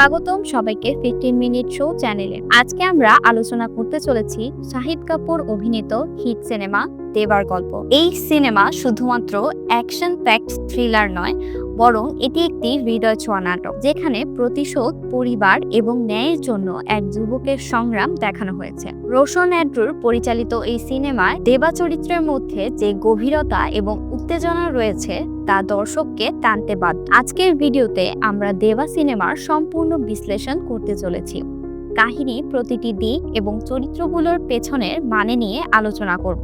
স্বাগতম সবাইকে fifteen minute show চ্যানেলে আজকে আমরা আলোচনা করতে চলেছি শাহিদ কাপুর অভিনীত হিট সিনেমা দেবার গল্প। এই সিনেমা শুধুমাত্র অ্যাকশন প্যাক্ট থ্রিলার নয় বরং এটি একটি হৃদয় ছোঁয়া নাটক, যেখানে প্রতিশোধ, পরিবার এবং ন্যায়ের জন্য এক যুবকের সংগ্রাম দেখানো হয়েছে। রোশন অ্যাড্রুর পরিচালিত এই সিনেমায় দেবা চরিত্রের মধ্যে যে গভীরতা এবং উত্তেজনা রয়েছে তা দর্শককে টানতে বাধ্য। আজকের ভিডিওতে আমরা দেবা সিনেমার সম্পূর্ণ বিশ্লেষণ করতে চলেছি। কাহিনী, প্রতিটি দিক এবং চরিত্রগুলোর পেছনের মানে নিয়ে আলোচনা করব।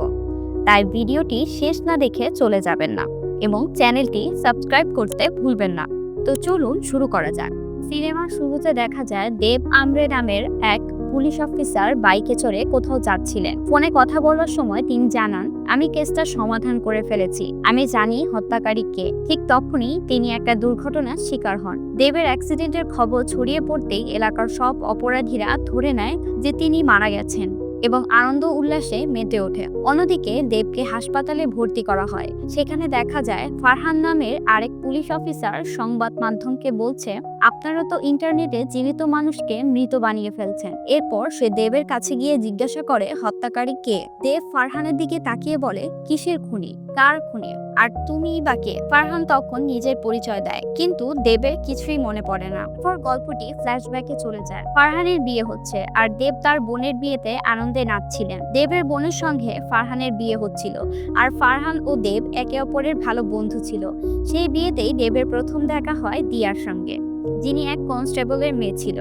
তাই ভিডিওটি শেষ না দেখে চলে যাবেন না। এবং চ্যানেলটি সাবস্ক্রাইব করতে ভুলবেন না। তো চলুন শুরু করা যাক। সিনেমার শুরুতে দেখা যায় দেব আমরে নামের এক পুলিশ অফিসার বাইকে চড়ে কোথাও যাচ্ছিলেন। ফোনে কথা বলার সময় তিনি জানান, আমি কেসটা সমাধান করে ফেলেছি। আমি জানি হত্যাকারী কে। ঠিক তখনই তিনি একটা দুর্ঘটনার শিকার হন। দেবের অ্যাক্সিডেন্টের খবর ছড়িয়ে পড়তেই এলাকার সব অপরাধীরা ধরে নেয় যে তিনি মারা গেছেন। এবং আনন্দ উল্লাসে মেতে ওঠে। অন্যদিকে দেবকে হাসপাতালে ভর্তি করা হয়। সেখানে দেখা যায়, ফারহান নামের আরেক পুলিশ অফিসার সংবাদ মাধ্যমকে বলছে আপনারা তো ইন্টারনেটে জীবিত মানুষকে মৃত বানিয়ে ফেলছেন। এরপর সে দেবের কাছে গিয়ে জিজ্ঞাসা করে, হত্যাকারী কে? দেব ফারহানের দিকে তাকিয়ে বলে, কিসের খুনি? কার খুনি? আর তুমি বা কে? ফারহান তখন নিজের পরিচয় দেয়, কিন্তু দেবের কিছুই মনে পড়ে না। পর গল্পটি ফ্ল্যাশব্যাকে চলে যায়। ফারহানের বিয়ে হচ্ছে, আর দেব তার বোনের বিয়েতে আনন্দে নাচছিলেন। দেবের বোনের সঙ্গে ফারহানের বিয়ে হচ্ছিল, আর ফারহান ও দেব একে অপরের ভালো বন্ধু ছিল। সেই বিয়েতেই দেবের প্রথম দেখা হয় দিয়ার সঙ্গে। যিনি এক কনস্টেবলের মেয়ে ছিল।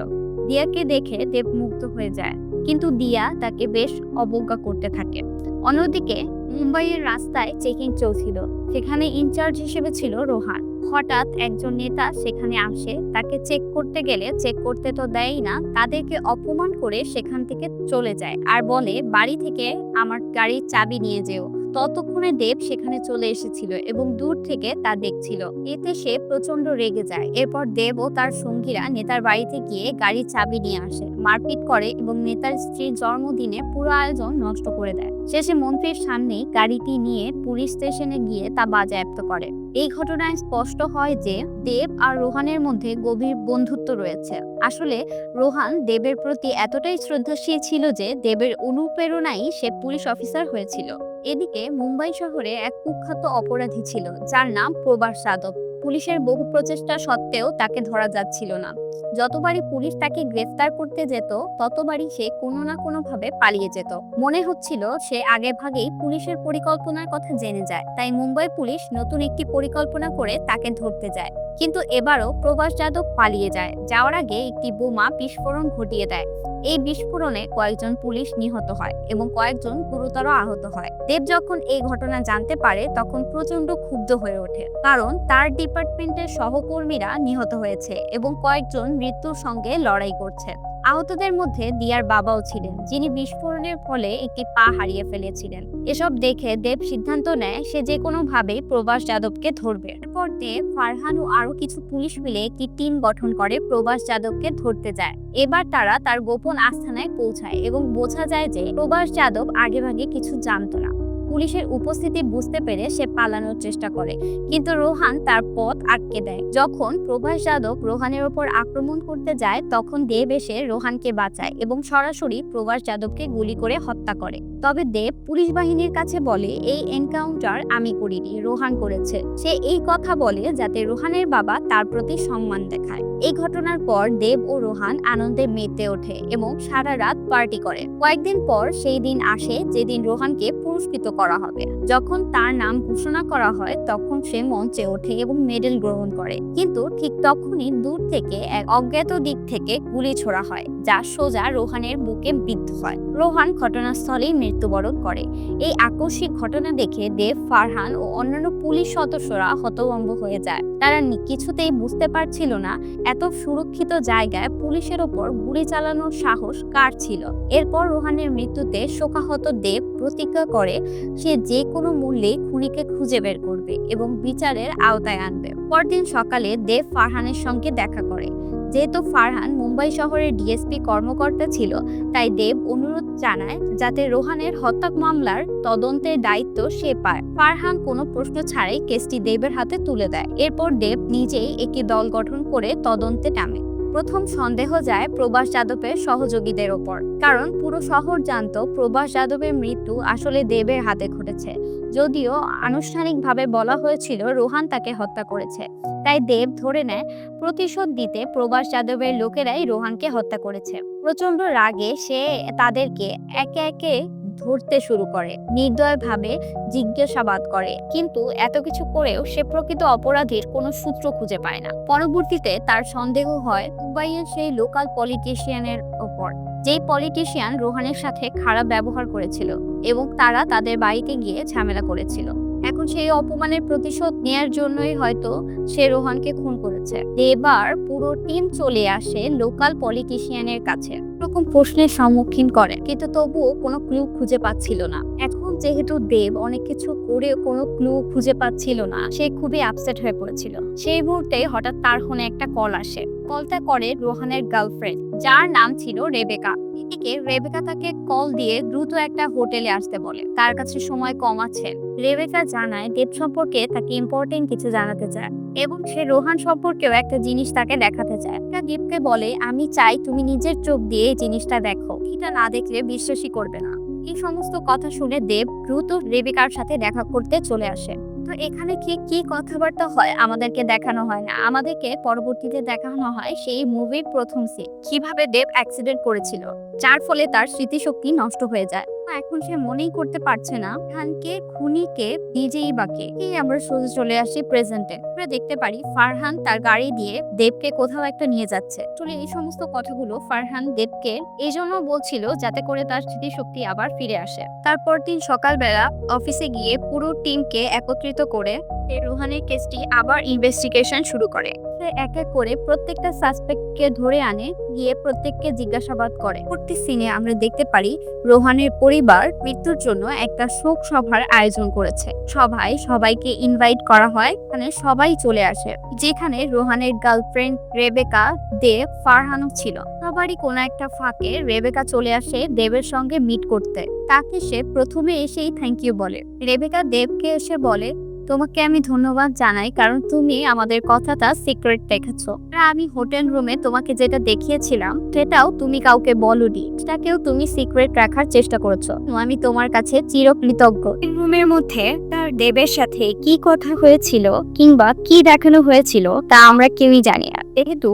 দিয়াকে দেখে দেব মুগ্ধ হয়ে যায়, কিন্তু দিয়া তাকে বেশ অবজ্ঞা করতে থাকে। অন্যদিকে মুম্বাইয়ের রাস্তায় চেকিং চলছিল, সেখানে ইনচার্জ হিসেবে ছিল রোহান। হঠাৎ একজন নেতা সেখানে আসে, তাকে চেক করতে গেলে চেক করতে তো দেয়ই না, তাদেরকে অপমান করে সেখান থেকে চলে যায় আর বলে, বাড়ি থেকে আমার গাড়ির চাবি নিয়ে যেও। ততক্ষণে দেব সেখানে চলে এসেছিল এবং দূর থেকে তা দেখছিল। এতে সে প্রচণ্ড রেগে যায়। এরপর দেব ও তার সঙ্গীরা নেতার বাড়িতে গিয়ে গাড়ির চাবি নিয়ে আসে, মারপিট করে এবং নেতার স্ত্রীর জন্মদিনে পুরো আয়োজন নষ্ট করে দেয়। শেষে মন্ত্রীর সামনেই গাড়িটি নিয়ে পুলিশ স্টেশনে গিয়ে তা বাজেয়াপ্ত করে। এই ঘটনায় স্পষ্ট হয় যে দেব আর রোহানের মধ্যে গভীর বন্ধুত্ব রয়েছে। আসলে রোহান দেবের প্রতি এতটাই শ্রদ্ধাশীল ছিল যে দেবের অনুপ্রেরণাই সে পুলিশ অফিসার হয়েছিল। এদিকে মুম্বাই শহরে এক কুখ্যাত অপরাধী ছিল, যার নাম প্রবাস যাদব। পুলিশের বহু প্রচেষ্টা সত্ত্বেও তাকে ধরা যাচ্ছিল না। যতবারই পুলিশ তাকে গ্রেফতার করতে যেত, ততবারই সে কোনো না কোনো ভাবে পালিয়ে যেত। মনে হচ্ছিল সে আগে ভাগেই পুলিশের পরিকল্পনার কথা জেনে যায়, তাই মুম্বাই পুলিশ নতুন একটি পরিকল্পনা করে তাকে ধরতে যায়। কিন্তু এবারও প্রবাস যাদব পালিয়ে যায়, যাওয়ার আগে একটি বোমা বিস্ফোরণ ঘটিয়ে দেয়। এই বিস্ফোরণে কয়েকজন পুলিশ নিহত হয় এবং কয়েকজন গুরুতর আহত হয়। দেব যখন এই ঘটনা জানতে পারে, তখন প্রচণ্ড ক্ষুব্ধ হয়ে ওঠে, কারণ তার ডিপার্টমেন্টের সহকর্মীরা নিহত হয়েছে এবং কয়েকজন মৃত্যুর সঙ্গে লড়াই করছে আহতদের মধ্যে দিয়ার বাবাও ছিলেন, যিনি বিস্ফোরণের ফলে একটি পা হারিয়ে ফেলেছিলেন। এসব দেখে দেব সিদ্ধান্ত নেয়, সে যে কোনো ভাবে প্রবাস যাদবকে ধরবে। এরপর দেব, ফারহান ও আরও কিছু পুলিশ মিলে একটি টিম গঠন করে প্রবাস যাদবকে ধরতে যায়। এবার তারা তার গোপন আস্থানায় পৌঁছায় এবং বোঝা যায় যে প্রবাস যাদব আগেভাগে কিছু জানতো না। পুলিশের উপস্থিতি বুঝতে পেরে সে পালানোর চেষ্টা করে। কিন্তু রোহান তার পথ আটকে দেয়। যখন প্রভাস যাদব রোহানের ওপর আক্রমণ করতে যায়, তখন দেব এসে রোহানকে বাঁচায় এবং সরাসরি প্রভাস যাদবকে গুলি করে হত্যা করে। তবে দেব পুলিশ বাহিনীর কাছে বলে, এই এনকাউন্টার আমি করিনি, রোহান করেছে। সে এই কথা বলে যাতে রোহানের বাবা তার প্রতি সম্মান দেখায়। এই ঘটনার পর দেব ও রোহান আনন্দে মেতে ওঠে এবং সারা রাত পার্টি করে। কয়েকদিন পর সেই দিন আসে যেদিন রোহানকে পুরস্কৃত করা হবে। যখন তার নাম ঘোষণা করা হয় তখন সে মঞ্চে ওঠে এবং মেডেল গ্রহণ করে। কিন্তু ঠিক তখনই দূর থেকে এক অজ্ঞাত দিক থেকে গুলি ছোড়া হয়, যা সোজা রোহানের বুকে বিদ্ধ হয়। রোহান ঘটনাস্থলেই মৃত্যুবরণ করে। এই আকস্মিক ঘটনা দেখে দেব, ফারহান ও অন্যান্য পুলিশ সদস্যরা হতভম্ব হয়ে যায়। তারা কিছুতেই বুঝতে পারছিল না এত সুরক্ষিত জায়গায় পুলিশের ওপর গুলি চালানোর সাহস কার ছিল? এরপর রোহানের মৃত্যুতে শোকাহত দেব প্রতিজ্ঞা করে সে যে কোনো মূল্যে খুনিকে খুঁজে বের করবে এবং বিচারের আওতায় আনবে। পরদিন সকালে দেব ফারহানের সঙ্গে দেখা করে। যেহেতু ফারহান মুম্বাই শহরের ডিএসপি কর্মকর্তা ছিল, তাই দেব অনুরোধ জানায় যাতে রোহানের হত্যা মামলার তদন্তের দায়িত্ব সে পায়। ফারহান কোনো প্রশ্ন ছাড়াই কেসটি দেবের হাতে তুলে দেয়। এরপর দেব নিজেই একটি দল গঠন করে তদন্তে নামে। প্রথম সন্দেহ যায় প্রবাস যাদবের সহযোগীদের ওপর। কারণ পুরো শহর জানতো প্রবাস যাদবের মৃত্যু আসলে দেবের হাতে ঘটেছে। যদিও আনুষ্ঠানিকভাবে বলা হয়েছিল রোহান তাকে হত্যা করেছে। তাই দেব ধরে নেয়, প্রতিশোধ দিতে প্রবাস যাদবের লোকেরাই রোহানকে হত্যা করেছে। প্রচণ্ড রাগে সে তাদেরকে একে একে ধরতে শুরু করে, নির্দয়ভাবে জিজ্ঞাসাবাদ করে। কিন্তু এত কিছু করেও সে প্রকৃত অপরাধীর কোনো সূত্র খুঁজে পায় না। পরবর্তীতে তার সন্দেহ হয় মুম্বাইয়ের সেই লোকাল পলিটিশিয়ানের ওপর। যেই পলিটিশিয়ান রোহানের সাথে খারাপ ব্যবহার করেছিল এবং তারা তাদের বাড়িতে গিয়ে ঝামেলা করেছিল। এখন সেই অপমানের প্রতিশোধ নেয়ার জন্যই হয়তো সে রোহানকে খুন করেছে। এবার পুরো টিম চলে আসে লোকাল পলিটিশিয়ানের কাছে। এরকম প্রশ্নের সম্মুখীন করে, কিন্তু তবুও কোনো ক্লু খুঁজে পাচ্ছিল না। এখন যেহেতু দেব অনেক কিছু করে কোনো ক্লু খুঁজে পাচ্ছিল না, সে খুবই আপসেট হয়ে পড়েছিল। সেই মুহূর্তে হঠাৎ তার ফোনে একটা কল আসে। কলটা করে রোহানের গার্লফ্রেন্ড যার নাম ছিল রেবেকা। এদিকে রেবেকা তাকে কল দিয়ে দ্রুত একটা হোটেলে আসতে বলে। তার কাছে সময় কম আছে। রেবেকা জানায় দেব সম্পর্কে তাকে ইম্পর্টেন্ট কিছু জানাতে চায় এবং সে রোহান সম্পর্কেও একটা জিনিস তাকে দেখাতে চায়। রেবেকা দীপকে বলে, আমি চাই তুমি নিজের চোখ দিয়ে এই জিনিসটা দেখো। এটা না দেখলে বিশ্বাসই করবে না। এই সমস্ত কথা শুনে দেব দ্রুত রেবেকার সাথে দেখা করতে চলে আসে। তো এখানে কি কি কথাবার্তা হয়? আমাদেরকে দেখানো হয় না। আমাদেরকে পরবর্তীতে দেখানো হয় সেই মুভির প্রথম সিন কীভাবে দেব অ্যাক্সিডেন্ট করেছিল? যার ফলে তার স্মৃতিশক্তি নষ্ট হয়ে যায়। এখন সে মনেই করতে পারছে না। খানকে খুনিকে নিজেই বাকে এই আমরা সোজা চলে আসি প্রেজেন্টে আমরা দেখতে পারি ফারহান তার গাড়ি দিয়ে দেবকে কোথাও একটা নিয়ে যাচ্ছে। আসলে এই সমস্ত কথাগুলো ফারহান দেবকে এই জন্য বলছিল যাতে করে তার স্মৃতিশক্তি আবার ফিরে আসে। তারপর দিন সকালবেলা অফিসে গিয়ে পুরো টিমকে একত্রিত করে রোহানের কেসটি আবার ইনভেস্টিগেশন শুরু করে। সে এক এক করে প্রত্যেকটা সাসপেক্টকে ধরে আনে, গিয়ে প্রত্যেককে জিজ্ঞাসাবাদ করে। প্রত্যেক সিনে আমরা দেখতে পারি রোহানের পরিবার মৃত্যুর জন্য একটা শোক সভার আয়োজন করেছে। সভায় সবাইকে ইনভাইট করা হয়, এখানে সবাই চলে আসে, যেখানে রোহানের গার্লফ্রেন্ড রেবেকা, দেব, ফারহানও ছিল। সবারই কোনো একটা ফাঁকে রেবেকা চলে আসে দেবের সঙ্গে মিট করতে। তাকে সে প্রথমে এসেই থ্যাংক ইউ বলে। রেবেকা দেবকে এসে বলে তোমাকে আমি ধন্যবাদ জানাই, কারণ তুমি আমাদের কথাটা সিক্রেট রেখেছো আমি হোটেল রুমে তোমাকে যেটা দেখিয়েছিলাম, সেটাও তুমি কাউকে বলনি। সেটাকেও তুমি সিক্রেট রাখার চেষ্টা করেছ। আমি তোমার কাছে চিরকৃতজ্ঞ। রুমের মধ্যে তার দেবের সাথে কি কথা হয়েছিল কিংবা কি দেখানো হয়েছিল, তা আমরা কেউই জানি না। যেহেতু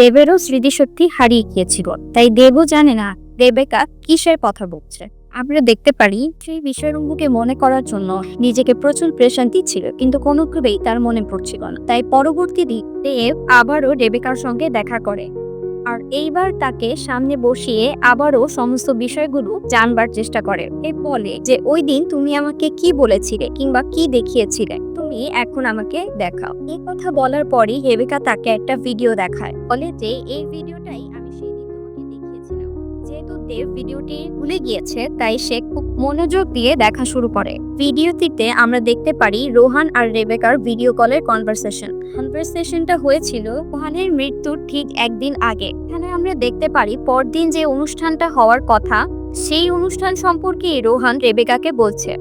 দেবেরও স্মৃতিশক্তি হারিয়ে গিয়েছিল, তাই দেবও জানে না দেবেকা কিসের কথা বলছে। আমরা দেখতে পারি সেই বিষয়সমূহকে মনে করার জন্য নিজেকে প্রচুর প্রেশান দিচ্ছিল, কিন্তু কোনোভাবেই তার মনে পড়ছিল না। তাই পরবর্তী দিন দেব আবারও রেবেকার সঙ্গে দেখা করে। আর এইবার তাকে সামনে বসিয়ে আবারও সমস্ত বিষয়গুলো জানবার চেষ্টা করে। এ বলে যে ওই দিন তুমি আমাকে কি বলেছিলে কিংবা কি দেখিয়েছিলে, তুমি এখন আমাকে দেখাও। এই কথা বলার পরই রেবেকা তাকে একটা ভিডিও দেখায়। বলে যে, এই ভিডিওটাই দেব ভিডিওটি ভুলে গিয়েছে, তাই সে খুব মনোযোগ দিয়ে দেখা শুরু করে। ভিডিওটিতে আমরা দেখতে পারি রোহান আর রেবেকার ভিডিও কলের কনভারসেশন কনভারসেশনটা হয়েছিল রোহানের মৃত্যুর ঠিক একদিন আগে। এখানে আমরা দেখতে পারি পরদিন যে অনুষ্ঠানটা হওয়ার কথা, সেই অনুষ্ঠান সম্পর্কে রোহান রেবেকাকে বলছে।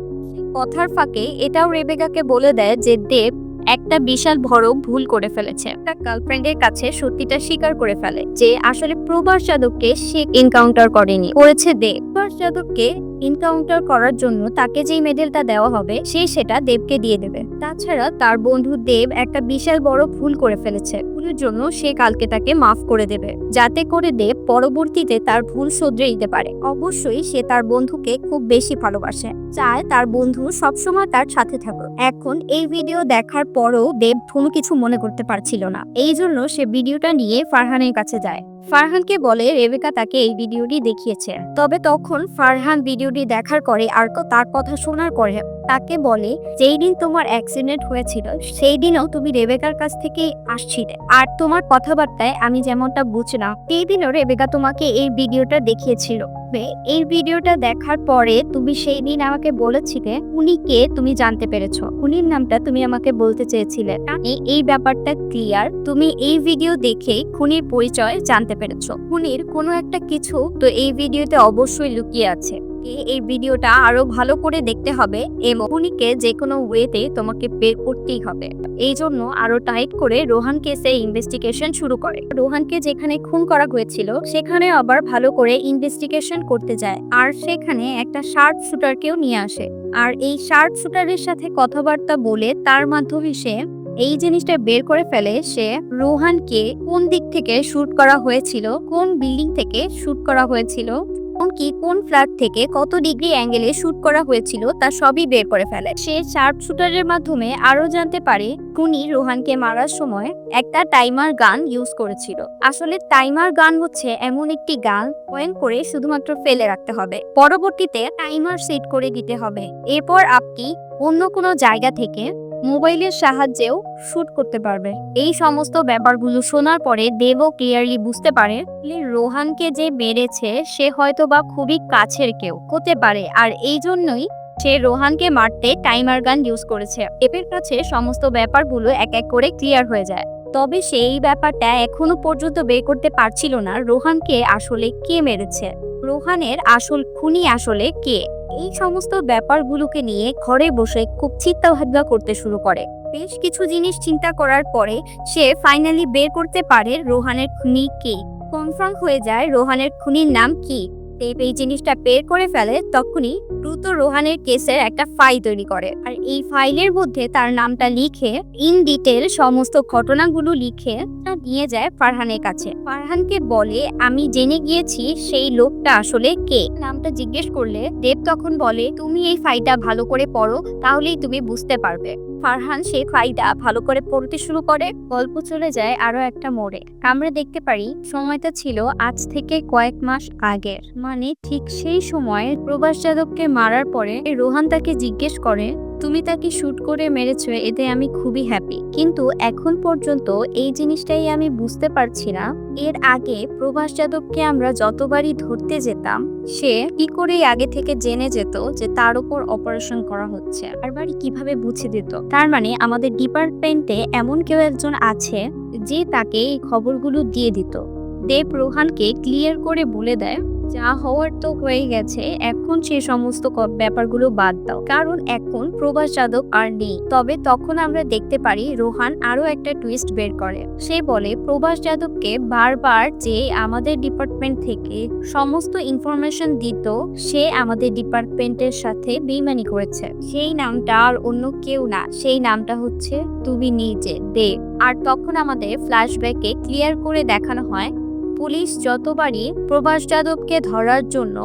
কথার ফাঁকে এটাও রেবেকাকে বলে দেয় যে দেব একটা বিশাল বড় ভুল করে ফেলেছে। তার গার্লফ্রেন্ডের কাছে সত্যিটা স্বীকার করে ফেলে যে আসলে প্রভাস যাদবকে সে এনকাউন্টার করেনি। করেছে দেব। প্রভাস যাদবকে এনকাউন্টার করার জন্য তাকে যেই মেডেলটা দেওয়া হবে, সে সেটা দেবকে দিয়ে দেবে। তাছাড়া তার বন্ধু দেব একটা বিশাল বড় ভুল করে ফেলেছে। ভুলের জন্য সে কালকে তাকে মাফ করে দেবে, যাতে করে দেব পরবর্তীতে তার ভুল শুধরে দিতে পারে। অবশ্যই সে তার বন্ধুকে খুব বেশি ভালোবাসে, চায় তার বন্ধু সবসময় তার সাথে থাকুক। এখন এই ভিডিও দেখার পরও দেব কোনো কিছু মনে করতে পারছিল না। এই জন্য সে ভিডিওটা নিয়ে ফারহানের কাছে যায়। ফারহানকে বলে রেবেকা তাকে এই ভিডিওটি দেখিয়েছে। তবে তখন ফারহান ভিডিওটি দেখার পরে আর তার কথা শোনার পরে তাকে বলে, যেই দিন তোমার অ্যাক্সিডেন্ট হয়েছিল, সেই দিনও তুমি রেবেকার কাছ থেকে আসছিলে। আর তোমার কথাবার্তায় আমি যেমনটা বুঝলাম, সেই দিনও রেবেকা তোমাকে এই ভিডিওটা দেখিয়েছিল। তবে এই ভিডিওটা দেখার পরে তুমি সেই দিন আমাকে বলেছিলে, উনি কে তুমি জানতে পেরেছ। উনির নামটা তুমি আমাকে বলতে চেয়েছিলে। এই ব্যাপারটা ক্লিয়ার তুমি এই ভিডিও দেখেই খুনির পরিচয় জানতে পেরেছ। খুনির কোনো একটা কিছু তো এই ভিডিওতে অবশ্যই লুকিয়ে আছে। এ- এই ভিডিওটা আরও ভালো করে দেখতে হবে। এবং খুনিকে যে কোনো ওয়েতে তোমাকে বের করতেই হবে। এই জন্য আরও টাইট করে রোহান কেসে ইনভেস্টিগেশন শুরু করে। রোহানকে যেখানে খুন করা হয়েছিল, সেখানে আবার ভালো করে ইনভেস্টিগেশন করতে যায়। আর সেখানে একটা শার্প শুটারকেও নিয়ে আসে। আর এই শার্ট শুটারের সাথে কথাবার্তা বলে তার মাধ্যমে সে এই জিনিসটা বের করে ফেলে সে রোহানকে কোন দিক থেকে শুট করা হয়েছিল, কোন বিল্ডিং থেকে শুট করা হয়েছিল এমনকি কোন ফ্ল্যাট থেকে কত ডিগ্রি অ্যাঙ্গেলে শুট করা হয়েছিল তা সবই বের করে ফেলে। সে শার্প শুটারের মাধ্যমে আরও জানতে পারে খুনি রোহানকে মারার সময় একটা টাইমার গান ইউজ করেছিল। আসলে টাইমার গান হচ্ছে এমন একটি গান পয়েন্ট করে শুধুমাত্র ফেলে রাখতে হবে। পরবর্তীতে টাইমার সেট করে দিতে হবে। এরপর আপনি অন্য কোনো জায়গা থেকে মোবাইলের সাহায্যেও শুট করতে পারবে। এই সমস্ত ব্যাপারগুলো শোনার পরে দেবও ক্লিয়ারলি বুঝতে পারে রোহানকে যে মেরেছে, সে হয়তো বা খুবই কাছের কেউ, হতে পারে। আর এই জন্যই সে রোহানকে মারতে টাইমার গান ইউজ করেছে। এপের কাছে সমস্ত ব্যাপারগুলো এক এক করে ক্লিয়ার হয়ে যায়। তবে সেই ব্যাপারটা এখনও পর্যন্ত বের করতে পারছিল না, রোহানকে আসলে কে মেরেছে? রোহানের আসল, খুনি আসলে কে? এই সমস্ত ব্যাপারগুলোকে নিয়ে ঘরে বসে খুব চিন্তাভাবনা করতে শুরু করে। বেশ কিছু জিনিস চিন্তা করার পরে সে ফাইনালি বের করতে পারে রোহানের খুনি কে। কনফার্ম হয়ে যায় রোহানের খুনির নাম কি। দেব এই জিনিসটা বের করে ফেলে, তখনই দ্রুত রোহানের কেসের একটা ফাইল তৈরি করে। আর এই ফাইলের মধ্যে তার নামটা লিখে ইন ডিটেল সমস্ত ঘটনাগুলো লিখে নিয়ে যায় ফারহানের কাছে। ফারহানকে বলে, আমি জেনে গিয়েছি সেই লোকটা আসলে কে। নামটা জিজ্ঞেস করলে দেব তখন বলে, তুমি এই ফাইলটা ভালো করে পড়ো, তাহলেই তুমি বুঝতে পারবে। ফারহান সেই ফাইদা ভালো করে পড়তে শুরু করে। গল্প চলে যায় আরও একটা মোড়ে। আমরা দেখতে পারি, সময়টা ছিল আজ থেকে কয়েক মাস আগের। মানে ঠিক সেই সময় প্রভাস যাদবকে মারার পরে রোহান তাকে জিজ্ঞেস করে তুমি তাকে শুট করে মেরেছো, এতে আমি খুবই হ্যাপি কিন্তু এখন পর্যন্ত এই জিনিসটাই আমি বুঝতে পারছি না। এর আগে প্রভাস যাদবকে আমরা যতবারই ধরতে যেতাম, সে কি করে আগে থেকে জেনে যেত যে তার উপর অপারেশন করা হচ্ছে। আর কীভাবে বুঝে দিত? তার মানে আমাদের ডিপার্টমেন্টে এমন কেউ একজন আছে, যে তাকে এই খবরগুলো দিয়ে দিত। দেব রোহানকে ক্লিয়ার করে বলে দেয় যা হওয়ার তো হয়ে গেছে, এখন সে সমস্ত ব্যাপারগুলো বাদ দাও। কারণ এখন প্রভাস যাদব আর নেই। তবে তখন আমরা দেখতে পারি রোহান আরও একটা টুইস্ট বের করে। সে বলে, প্রভাস যাদবকে বারবার যে আমাদের ডিপার্টমেন্ট থেকে সমস্ত ইনফরমেশন দিত, সে আমাদের ডিপার্টমেন্টের সাথে বেইমানি করেছে। সেই নামটা আর অন্য কেউ না। সেই নামটা হচ্ছে, তুমি নিজে, দেব। আর তখন আমাদের ফ্ল্যাশব্যাকে ক্লিয়ার করে দেখানো হয় পুলিশ যতবারই প্রভাস যাদবকে ধরার জন্য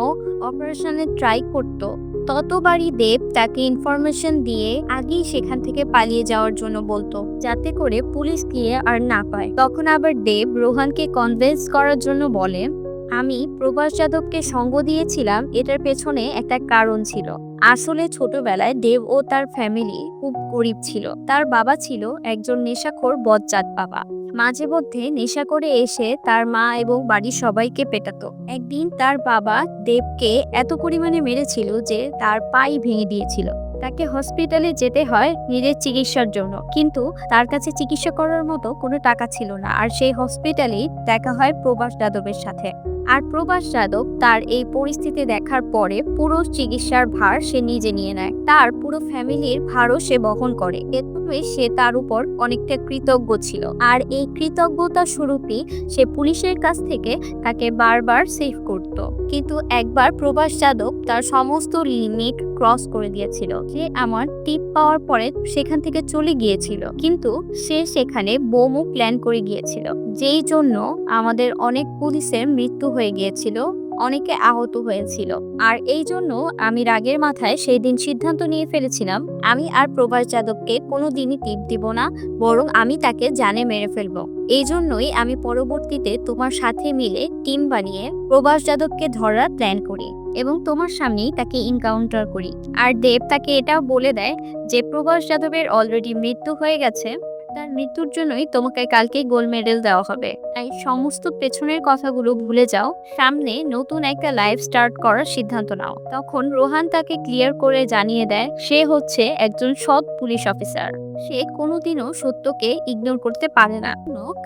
অপারেশনে ট্রাই করত, ততবারই দেব তাকে ইনফরমেশন দিয়ে আগেই সেখান থেকে পালিয়ে যাওয়ার জন্য বলতো, যাতে করে পুলিশ গিয়ে আর না পায়। তখন আবার দেব রোহানকে কনভিন্স করার জন্য বলে, আমি প্রভাস যাদবকে সঙ্গ দিয়েছিলাম, এটার পেছনে একটা কারণ ছিল। আসলে ছোটবেলায় দেব ও তার ফ্যামিলি খুব গরিব ছিল। তার বাবা ছিল একজন নেশাখোর বজ্জাত বাবা। মাঝে মধ্যে নেশা করে এসে তার মা এবং বাড়ির সবাইকে পেটাত। একদিন তার বাবা দেবকে এত পরিমাণে মেরেছিল যে তার পাই ভেঙে দিয়েছিল। তাকে হসপিটালে যেতে হয় নিজের চিকিৎসার জন্য। কিন্তু তার কাছে চিকিৎসা করার মতো কোনো টাকা ছিল না। আর সেই হসপিটালেই দেখা হয় প্রবাস যাদবের সাথে। আর প্রবাস যাদব তার এই পরিস্থিতি দেখার পরে পুরো চিকিৎসার ভার সে নিজে নিয়ে নেয়। তার পুরো ফ্যামিলির ভারও সে বহন করে। এভাবে সে তার উপর অনেকটা কৃতজ্ঞ ছিল। আর এই কৃতজ্ঞতা স্বরূপই সে পুলিশের কাছ থেকে তাকে বারবার সেভ করত। কিন্তু একবার প্রভাস যাদব তার সমস্ত লিমিট ক্রস করে দিয়েছিল। সে আমার টিপ পাওয়ার পরে সেখান থেকে চলে গিয়েছিল। কিন্তু সে সেখানে বোমও প্ল্যান করে গিয়েছিল। যেই জন্য আমাদের অনেক পুলিশের মৃত্যু হয়ে গিয়েছিল। অনেকে আহত হয়েছিল। আর এই জন্য আমি রাগের মাথায় সেই দিন সিদ্ধান্ত নিয়ে ফেলেছিলাম, আমি আর প্রভাস যাদবকে কোনো দিনই টিপ দিব না, বরং আমি তাকে জানে মেরে ফেলব। এই জন্যই আমি পরবর্তীতে তোমার সাথে মিলে টিম বানিয়ে প্রভাস যাদবকে ধরার প্ল্যান করি এবং তোমার সামনেই তাকে ইনকাউন্টার করি। আর দেব তাকে এটাও বলে দেয় যে, প্রভাস যাদবের অলরেডি মৃত্যু হয়ে গেছে, তার মৃত্যুর জন্যই তোমাকে কালকে গোল্ড মেডেল দেওয়া হবে। তাই সমস্ত পেছনের কথাগুলো ভুলে যাও। সামনে নতুন একটা লাইফ স্টার্ট করার সিদ্ধান্ত নাও। তখন রোহান তাকে ক্লিয়ার করে জানিয়ে দেয়, সে হচ্ছে একজন সৎ পুলিশ অফিসার সে কোনোদিনও সত্যকে ইগনোর করতে পারে না।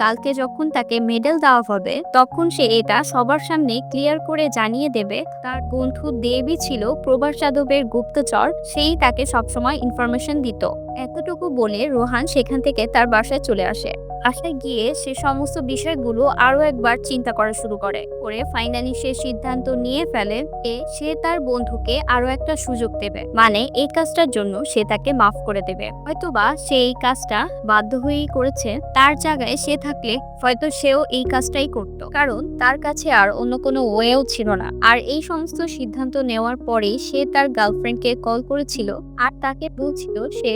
কালকে যখন তাকে মেডেল দেওয়া হবে, তখন সে এটা সবার সামনে ক্লিয়ার করে জানিয়ে দেবে। তার বন্ধু দেবই ছিল প্রভাস যাদবের গুপ্তচর, সেই তাকে সবসময় ইনফরমেশন দিত। এতটুকু বলে রোহান সেখান থেকে তার বাসায় চলে আসে। বাসায় গিয়ে সে সমস্ত বিষয়গুলো আরও একবার চিন্তা করা শুরু করে। করে ফাইনালি সে সিদ্ধান্ত নিয়ে ফেলে যে সে তার বন্ধুকে আরও একটা সুযোগ দেবে। মানে এই কাজটার জন্য সে তাকে মাফ করে দেবে। হয়তোবা সে এই কাজটা বাধ্য হয়েই করেছে, তার জায়গায় সে থাকলে হয়তো সেও এই কাজটাই করত। কারণ তার কাছে আর অন্য কোনো ওয়েও ছিল না। আর এই সমস্ত সিদ্ধান্ত নেওয়ার পরেই সে তার গার্লফ্রেন্ডকে কল করেছিল আর তাকে বলছিল সে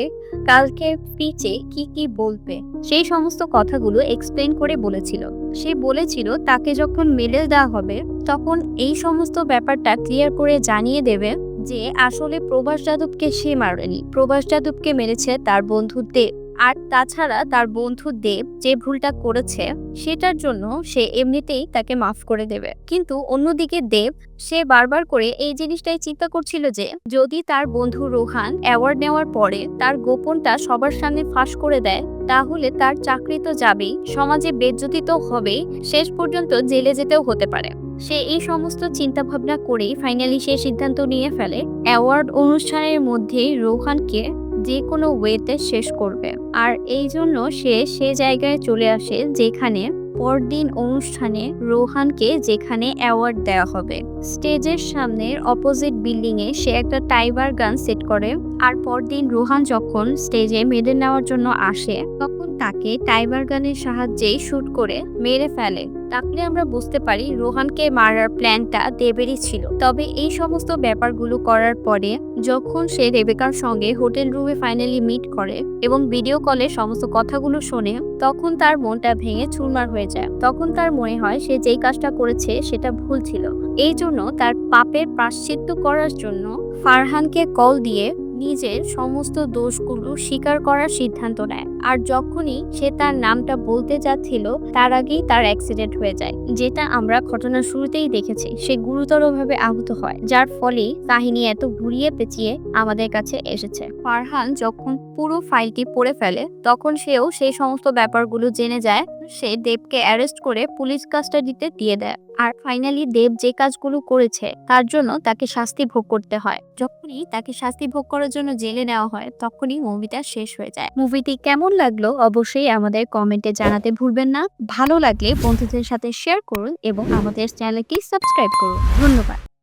কালকে পিচে কি কি বলবে? সেই সমস্ত কথাগুলো এক্সপ্লেন করে বলেছিল। সে বলেছিল, তাকে যখন মেডেল দেওয়া হবে, তখন এই সমস্ত ব্যাপারটা ক্লিয়ার করে জানিয়ে দেবে যে আসলে প্রভাস যাদবকে সে মারেনি। প্রভাস যাদবকে মেরেছে তার বন্ধু দেব। আর তাছাড়া তার বন্ধু দেব যে ভুলটা করেছে, সেটার জন্য সে এমনিতেই তাকে মাফ করে দেবে। কিন্তু অন্যদিকে দেব, সে বারবার করে এই জিনিসটাই চিন্তা করছিল যে, যদি তার বন্ধু রোহান অ্যাওয়ার্ড নেওয়ার পরে তার গোপনটা সবার সামনে ফাঁস করে দেয়, তাহলে তার চাকরি তো যাবেই, সমাজে বেজ্জতি তো হবেই, শেষ পর্যন্ত জেলে যেতেও হতে পারে। সে এই সমস্ত চিন্তা ভাবনা করেই ফাইনালি সে সিদ্ধান্ত নিয়ে ফেলে। অ্যাওয়ার্ড অনুষ্ঠানের মধ্যেই রোহানকে যে কোনো ওয়েতে শেষ করবে। আর এই জন্য সে সে জায়গায় চলে আসে যেখানে পরদিন অনুষ্ঠানে রোহানকে যেখানে অ্যাওয়ার্ড দেওয়া হবে। স্টেজের সামনের অপোজিট বিল্ডিংয়ে সে একটা টাইবার গান সেট করে। আর পরদিন রোহান যখন স্টেজে মেডেল নেওয়ার জন্য আসে, তখন তাকে টাইবার গানের সাহায্যেই শুট করে মেরে ফেলে। তাহলে আমরা বুঝতে পারি রোহানকে মারার প্ল্যানটা দেবেরই ছিল। তবে এই সমস্ত ব্যাপারগুলো করার পরে যখন সে রেবেকার সঙ্গে হোটেল রুমে ফাইনালি মিট করে এবং ভিডিও কলে সমস্ত কথাগুলো শোনে, তখন তার মনটা ভেঙে চুরমার হয়ে যায়। তখন তার মনে হয় সে যেই কাজটা করেছে সেটা ভুল ছিল। এই জন্য তার পাপের প্রাশ্চিত্য করার জন্য ফারহানকে কল দিয়ে নিজের সমস্ত দোষগুলো স্বীকার করার সিদ্ধান্ত নেয়। আর যখনই সে তার নামটা বলতে যাচ্ছিল, তার আগেই তার অ্যাক্সিডেন্ট হয়ে যায়। যেটা আমরা ঘটনার শুরুতেই দেখেছি। সে গুরুতরভাবে আহত হয়, যার ফলে কাহিনী এত ঘুরিয়ে পেঁচিয়ে আমাদের কাছে এসেছে। ফারহান যখন পুরো ফাইলটি পড়ে ফেলে, তখন সেও সেই সমস্ত ব্যাপারগুলো জেনে যায় সে দেবকে অ্যারেস্ট করে পুলিশ কাস্টাডিতে দিয়ে দেয়। আর ফাইনালি দেব যে কাজগুলো করেছে, তার জন্য তাকে শাস্তি ভোগ করতে হয়। যখনই তাকে শাস্তি ভোগ করার জন্য জেলে নেওয়া হয়, তখনই মুভিটা শেষ হয়ে যায়। মুভিটি কেমন লাগল অবশ্যই আমাদের কমেন্টে জানাতে ভুলবেন না। ভালো লাগলে বন্ধুদের সাথে শেয়ার করুন এবং আমাদের চ্যানেলটি সাবস্ক্রাইব করুন। ধন্যবাদ।